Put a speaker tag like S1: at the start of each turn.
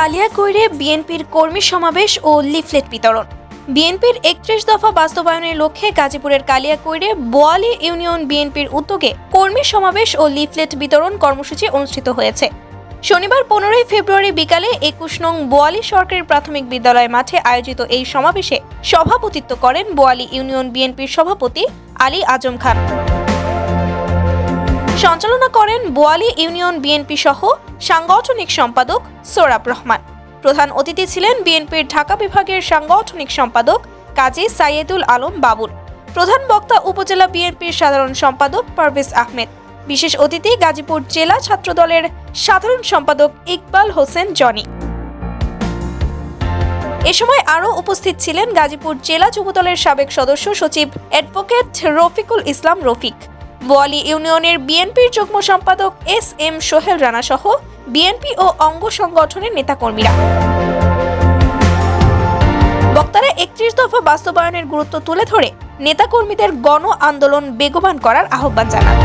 S1: কালিয়াকৈরে বিএনপির কর্মী সমাবেশ ও লিফলেট বিতরণ। বিএনপির একত্রিশ দফা বাস্তবায়নের লক্ষ্যে গাজীপুরের কালিয়াকৈরে বোয়ালি ইউনিয়ন বিএনপির উদ্যোগে কর্মী সমাবেশ ও লিফলেট বিতরণ কর্মসূচি অনুষ্ঠিত হয়েছে। শনিবার পনেরোই ফেব্রুয়ারি বিকালে একুশ নং বোয়ালি সরকারি প্রাথমিক বিদ্যালয় মাঠে আয়োজিত এই সমাবেশে সভাপতিত্ব করেন বোয়ালি ইউনিয়ন বিএনপির সভাপতি আলী আজম খান। সঞ্চালনা করেন বোয়ালি ইউনিয়ন বিএনপি সহ সাংগঠনিক সম্পাদক সোরাব রহমান। প্রধান অতিথি ছিলেন বিএনপির ঢাকা বিভাগের সাংগঠনিক সম্পাদক কাজী সাইয়েদুল আলম বাবুল। প্রধান বক্তা উপজেলা বিএনপির সাধারণ সম্পাদক পারভেজ আহমেদ। বিশেষ অতিথি গাজীপুর জেলা ছাত্রদলের সাধারণ সম্পাদক ইকবাল হোসেন জনি। এ সময় আরও উপস্থিত ছিলেন গাজীপুর জেলা যুবদলের সাবেক সদস্য সচিব অ্যাডভোকেট রফিকুল ইসলাম রফিক। বোয়ালি ইউনিয়নের বিএনপির যুগ্ম সম্পাদক এস এম সোহেল রানা সহ বিএনপি ও অঙ্গ সংগঠনের নেতাকর্মীরা। বক্তারা একত্রিশ দফা বাস্তবায়নের গুরুত্ব তুলে ধরে নেতাকর্মীদের গণ আন্দোলন বেগবান করার আহ্বান জানান।